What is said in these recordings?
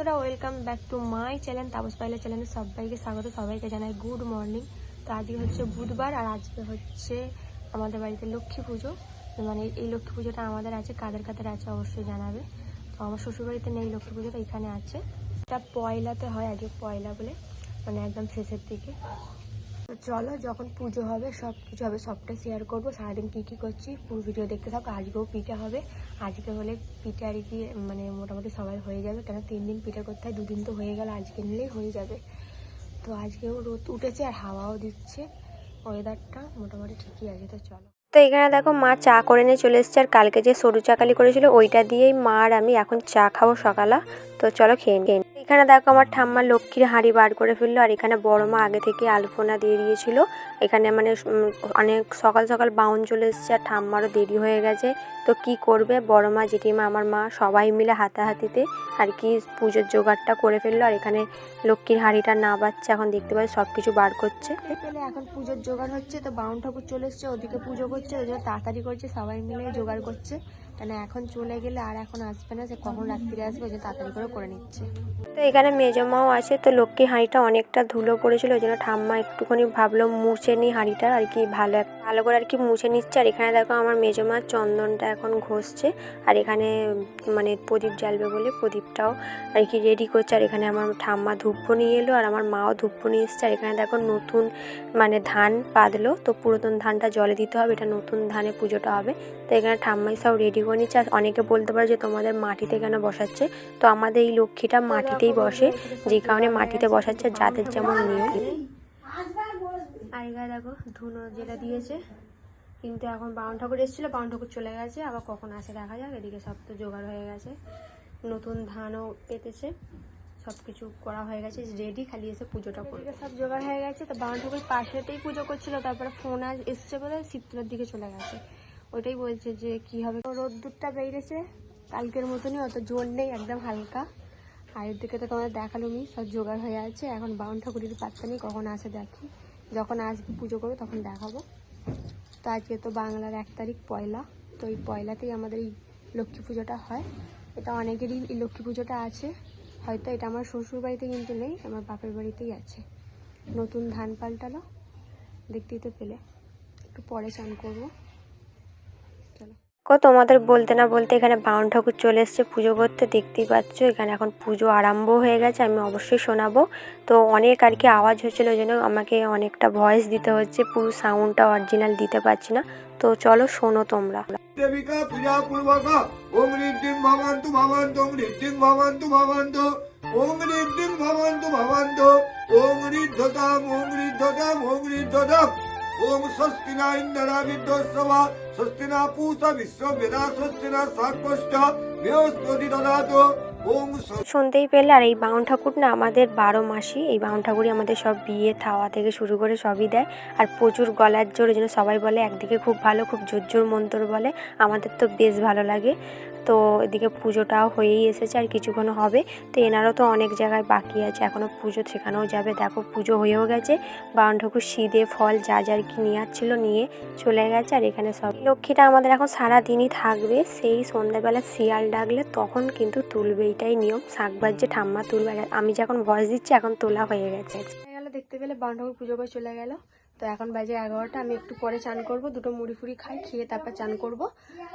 বন্ধুরা welcome back to my channel Tapas Paila চ্যানেলে সবাইকে স্বাগত, সবাইকে জানাই গুড মর্নিং তো আজকে হচ্ছে বুধবার আর আজকে হচ্ছে আমাদের বাড়িতে লক্ষ্মী পুজো। মানে এই লক্ষ্মী পুজোটা আমাদের আছে, কাদের কাদের আছে অবশ্যই জানাবে। তো আমার শ্বশুরবাড়িতে নেই লক্ষ্মী পুজোটা, এখানে আছে। এটা পয়লাতে হয়, আগে পয়লা বলে মানে একদম শেষের দিকে। চলো, যখন পুজো হবে, সব কিছু হবে, সবটা শেয়ার করব। সারাদিন কী কী করছি, পুরো ভিডিও দেখতে থাকো। আজকেও পিঠা হবে। আজকে হলে পিঠে আর কি মানে মোটামুটি সবাই হয়ে যাবে। কেন, তিন দিন পিঠা করতে হয়, দুদিন তো হয়ে গেল, আজকে নিলেই হয়ে যাবে। তো আজকেও রোদ উঠেছে আর হাওয়াও দিচ্ছে। ওয়েদারটা মোটামুটি ঠিকই আছে, তো চলো। তো এখানে দেখো, মা চা করে নিয়ে চলে এসেছে, আর কালকে যে সরু চাকালি করেছিল, ওইটা দিয়েই মা আর আমি এখন চা খাব সকালা। তো চলো খেয়ে নিই এখানে দেখো আমার ঠাম্মা লক্ষ্মীর হাঁড়ি বার করে ফেলল, আর এখানে বড় মা আগে থেকে আলপনা দিয়ে দিয়েছিল। এখানে মানে অনেক সকাল সকাল বাউন চলে এসেছে, আর ঠাম্মারও দেরি হয়ে গেছে। তো কি করবে? বড় মা, জেঠিমা, আমার মা সবাই মিলে হাতাহাতিতে আর কি পুজোর জোগাড়টা করে ফেলল। আর এখানে লক্ষ্মীর হাঁড়িটা না বাচ্চা এখন দেখতে পাচ্ছি সব কিছু বার করছে। এখন পুজোর জোগাড় হচ্ছে, তো বাউন ঠাকুর চলে এসছে, ওদিকে পুজো করছে, ওই জন্য তাড়াতাড়ি করছে, সবাই মিলে জোগাড় করছে। কেন এখন চলে গেলে আর এখন আসবে না সে কখন রাত্রিরে আসবে, ওই জন্য তাড়াতাড়ি করে করে নিচ্ছে। তো এখানে মেজমাও আছে, তো লক্ষ্মীর হাঁড়িটা অনেকটা ধুলো পড়েছিল, ওই জন্য ঠাম্মা একটুখানি ভাবলো মুছে নি হাঁড়িটা, আর কি ভালো ভালো করে আর কি মুছে নিচ্ছে। আর এখানে দেখো আমার মেজমা চন্দনটা এখন ঘষছে, আর এখানে মানে প্রদীপ জ্বালবে বলে প্রদীপটাও আর কি রেডি করছে। আর এখানে আমার ঠাম্মা ধূপ্প নিয়ে এলো, আর আমার মাও ধূপ্প নিয়ে এসছে। আর এখানে দেখো নতুন মানে ধান পাতলো তো পুরাতন ধানটা জলে দিতে হবে, এটা নতুন ধানে পুজোটা হবে। তো এখানে ঠাম্মাই সব রেডি নিচ্ছে আর অনেকে বলতে পারে যে তোমাদের মাটিতে কেন বসাচ্ছে? তো আমাদের এই লক্ষ্মীটা মাটিতেই বসে যে কারণে মাটিতে বসাচ্ছে যাদের যেমন নিয়ম। আর এখানে দেখো ধুনো যেটা দিয়েছে কিন্তু এখন বাউন ঠাকুর এসেছিল বাউন ঠাকুর চলে গেছে আবার কখন আসে দেখা যাক এদিকে সব তো জোগাড় হয়ে গেছে। নতুন ধানও পেতেছে সব কিছু করা হয়ে গেছে রেডি খালি এসে পুজোটা করবে। সব জোগাড় হয়ে গেছে তো বাউন ঠাকুর পাশেতেই পুজো করছিল তারপরে ফোন আজ এসছে বলে শীতলার দিকে চলে গেছে। ওইটাই বলছে যে কি হবে। রোদ্দুরটা বেরিয়েছে, কালকের মতনই, অত জোর নেই, একদম হালকা। আর এর দিকে তো তোমাদের দেখালুমি সব জোগাড় হয়ে আছে। এখন বাউন ঠাকুরের পাত্তা নেই, কখন আসে দেখি। যখন আসবে পুজো করব, তখন দেখাবো। তো আজকে তো বাংলার এক তারিখ পয়লা, তো এই পয়লাতেই আমাদের এই লক্ষ্মী পুজোটা হয়। এটা অনেকেরই এই লক্ষ্মী পুজোটা আছে। হয়তো এটা আমার শ্বশুর বাড়িতে কিন্তু নেই, আমার বাপের বাড়িতেই আছে। নতুন ধান পাল্টালো, দেখতেই তো পেলে। একটু পরে চান করব। তোমাদের বলতে না বলতে এখানে বাউন ঠাকুর চলে এসছে পুজো করতে, দেখতেই পাচ্ছ, এখানে এখন পুজো আরম্ভ হয়ে গেছে, আমি অবশ্যই শোনাবো। তো অনেক আর কি আওয়াজ হচ্ছিল ওই জন্য আমাকে অনেকটা ভয়েস দিতে হচ্ছে, পুরো সাউন্ডটা অরিজিনাল দিতে পারছি না। তো চলো শোনো তোমরা। ইন্দ্রা বিদ্যস্বা স্বস্তি না পূষা বিশ্ব বেদা স্বস্তি না সাক্ষষ্ট বৃহস্পতি দদাতু ওম স্বস্তি শুনতেই পেলে আর এই বাউন ঠাকুর না আমাদের বারো মাসই এই বাউন ঠাকুরই আমাদের সব বিয়ে থাওয়া থেকে শুরু করে সবই দেয়। আর প্রচুর গলার জোর জন্য সবাই বলে, একদিকে খুব ভালো, খুব জোর জোর মন্ত্র বলে, আমাদের তো বেশ ভালো লাগে। তো এদিকে পুজোটাও হয়েই এসেছে, আর কিছুক্ষণ হবে। তো এনারও তো অনেক জায়গায় বাকি আছে এখনও পুজো সেখানেও যাবে। দেখো পুজো হয়েও গেছে, বাউন ঠাকুর সিদে, ফল, যা যার কি নিয়ে আসছিল নিয়ে চলে গেছে, আর এখানে সব লক্ষ্মীটা আমাদের এখন সারা দিনই থাকবে। সেই সন্ধ্যাবেলা শিয়াল ডাকলে তখন কিন্তু তুলবে এটাই নিয়ম। শাকবার যে ঠাম্মা তুলবে আমি যখন ভয়েস দিচ্ছি এখন তোলা হয়ে গেছে। গেল দেখতে পেলে বাউন পুজো করে চলে গেল। তো এখন বাজে এগারোটা আমি একটু পরে চান করব দুটো মুড়ি ফুড়ি খাই খেয়ে তারপর চান করব।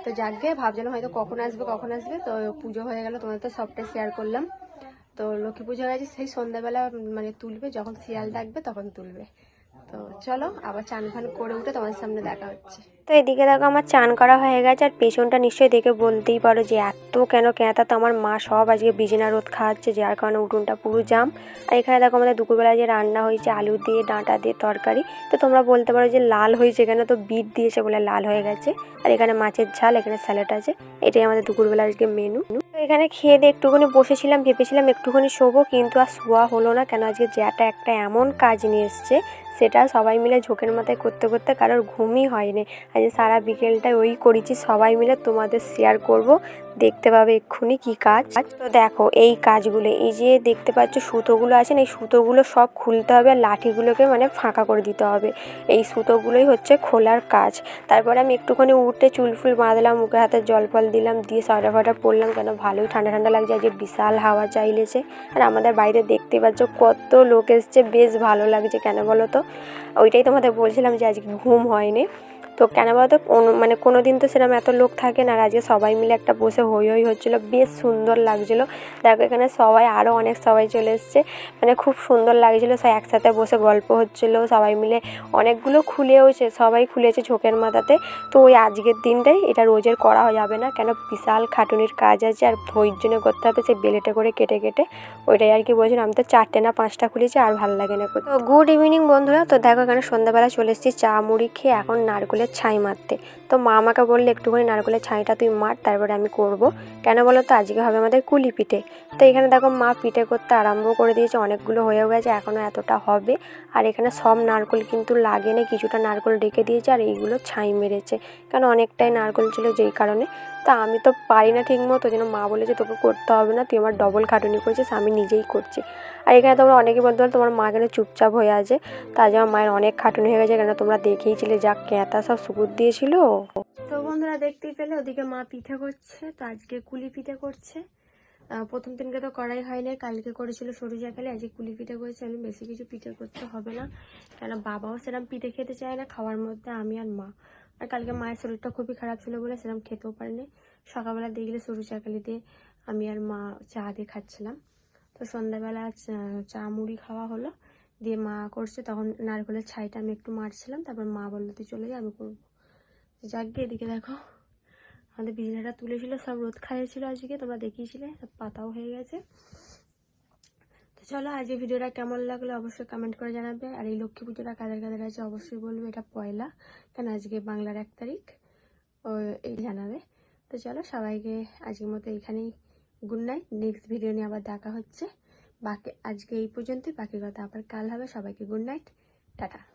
তো যাকে ভাবছিলাম হয়তো কখন আসবে কখন আসবে। তো পুজো হয়ে গেল তোমাদের তো সবটা শেয়ার করলাম। তো লক্ষ্মী পুজো হয়ে গেছে সেই সন্ধ্যাবেলা মানে তুলবে যখন শিয়াল ডাকবে তখন তুলবে। তো চলো, আবার চান ফান করে উঠে তোমাদের সামনে দেখা হচ্ছে। তো এদিকে দেখো আমার চান করা হয়ে গেছে, আর পেছনটা নিশ্চয়ই দেখে বলতেই পারো যে এত কেন কেঁতা তো আমার মা সব আজকে বিজনা রোদ খাওয়াচ্ছে, যার কারণে উঠোনটা পুরো জাম। আর এখানে দেখো আমাদের দুপুরবেলা যে রান্না হয়েছে, আলু দিয়ে, ডাঁটা দিয়ে তরকারি, তো তোমরা বলতে পারো যে লাল হয়েছে কেন তো বিট দিয়েছে বলে লাল হয়ে গেছে। আর এখানে মাছের ঝাল, এখানে স্যালাড আছে, এটাই আমাদের দুপুরবেলা আজকে মেনু। তো এখানে খেয়ে দিয়ে একটুখানি বসেছিলাম, ভেবেছিলাম একটুখানি শোবো, কিন্তু আর শোয়া হলো না, কেন আজকে জ্যাটা একটা এমন কাজ নিয়ে এসছে সেটা সবাই মিলে ঝোঁকের মাথায় করতে করতে কারোর ঘুমই হয়নি। আজ সারা বিকেলটায় ওই করেছি, সবাই মিলে তোমাদের শেয়ার করব। দেখতে পাবে এক্ষুনি কি কাজ। তো দেখো, এই কাজগুলো, এই যে দেখতে পাচ্ছ সুতোগুলো আছে এই সুতোগুলো সব খুলতে হবে আর লাঠিগুলোকে মানে ফাঁকা করে দিতে হবে। এই সুতোগুলোই হচ্ছে খোলার কাজ। তারপরে আমি একটুখানি উঠে চুল ফুল বাঁধলাম, মুখে হাতে জল ফল দিলাম, দিয়ে সাটা ফাটা পরলাম, কেন ভালোই ঠান্ডা ঠান্ডা লাগছে আজকে বিশাল হাওয়া চাইলেছে। আর আমাদের বাড়িতে দেখতে পাচ্ছ কত লোক এসছে, বেশ ভালো লাগছে, কেন বলো তো? ওইটাই তোমাদের বলছিলাম যে আজকে ঘুম হয়নি। তো কেন বলতো মানে কোনো দিন তো সেরকম এত লোক থাকে না, আর আজকে সবাই মিলে একটা বসে হই হই হচ্ছিল, বেশ সুন্দর লাগছিল। দেখো এখানে সবাই আরও অনেক সবাই চলে এসছে। মানে খুব সুন্দর লাগছিল, সবাই একসাথে বসে গল্প হচ্ছিল, সবাই মিলে অনেকগুলো খুলেওছে, সবাই খুলেছে ঝোঁকের মাথাতে। তো ওই আজকের দিনটাই, এটা রোজের করা যাবে না, কেন বিশাল খাটুনির কাজ আছে, আর ধৈর্য নিয়ে করতে হবে, সেই বেলেটে করে কেটে কেটে। ওইটাই আর কি বলছিলাম, আমি তো চারটে না পাঁচটা খুলেছি, আর ভালো লাগে না। তো গুড ইভিনিং বন্ধুরা তো দেখো এখানে সন্ধ্যাবেলা চলে এসেছি, চা মুড়ি খেয়ে এখন নারকেলের ছাই মারতে। তো মা আমাকে বললে, একটুখানি নারকেলের ছাইটা তুই মার, তারপরে আমি করব। কেন বলো তো, আজকে হবে আমাদের কুলি পিঠে। তো এখানে দেখো মা পিঠে করতে আরম্ভ করে দিয়েছে, অনেকগুলো হয়েও গেছে এখনও এতটা হবে। আর এখানে সব নারকেল কিন্তু লাগে না, কিছুটা নারকেল রেখে দিয়েছে, আর এইগুলো ছাই মেরেছে। কেন অনেকটাই নারকেল ছিল যেই কারণে। তা আমি তো পারি না ঠিক মতো যেন মা বলেছে তোকে করতে হবে না, তুই আমার ডবল খাটুনি করছিস, আমি নিজেই করছি। আর এখানে তোমরা অনেকেই বলতে পারো তোমার মা কেন চুপচাপ হয়ে আছে, তার জন্য মায়ের অনেক খাটুনি হয়ে গেছে, কেন তোমরা দেখেইছিলে যা ক্যাঁতা সব সুপুর দিয়েছিল। তো বন্ধুরা দেখতেই পেলে ওদিকে মা পিঠে করছে, তো আজকে কুলি পিঠে করছে। প্রথম দিনকে তো করাই হয়নি, কালকে করেছিল সরু জাকালে, আজকে কুলি পিঠে করেছে, আমি বেশি কিছু পিঠে করতে হবে না। কেন বাবাও সেরকম পিঠে খেতে চায় না, খাওয়ার মধ্যে আমি আর মা। আর কালকে মায়ের শরীরটা খুবই খারাপ ছিল বলে সেরকম খেতেও পারিনি। সকালবেলা দেখলে সরু চাকালি দিয়ে আমি আর মা চা দিয়ে খাচ্ছিলাম। তো সন্ধ্যাবেলা চা- মুড়ি খাওয়া হলো। দিয়ে মা করছে, তখন নারকেলের ছাইটা আমি একটু মারছিলাম। তারপর মা বলল, তুই চলে যা, আমি করব। যাক গিয়ে এদিকে দেখো, আমাদের বিছানাটা তুলেছিল, সব রোদ খাইয়েছিল আজকে, তোমরা দেখিয়েছিলে, সব পাতাও হয়ে গেছে। তো চলো, আজকে ভিডিওটা কেমন লাগল অবশ্যই কমেন্ট করে জানাবে। আর এই লক্ষ্মী পুজোটা কাদের কাদের আছে অবশ্যই বলবে, এটা পয়লা। কেন আজকে বাংলার এক তারিখ? ও, এই জানাবে। তো চলো, সবাইকে আজকের মতো এইখানেই গুড নাইট নেক্সট ভিডিও নিয়ে আবার দেখা হচ্ছে। বাকি, আজকে এই পর্যন্তই। বাকি কথা আবার কাল হবে। সবাইকে গুড নাইট টাটা।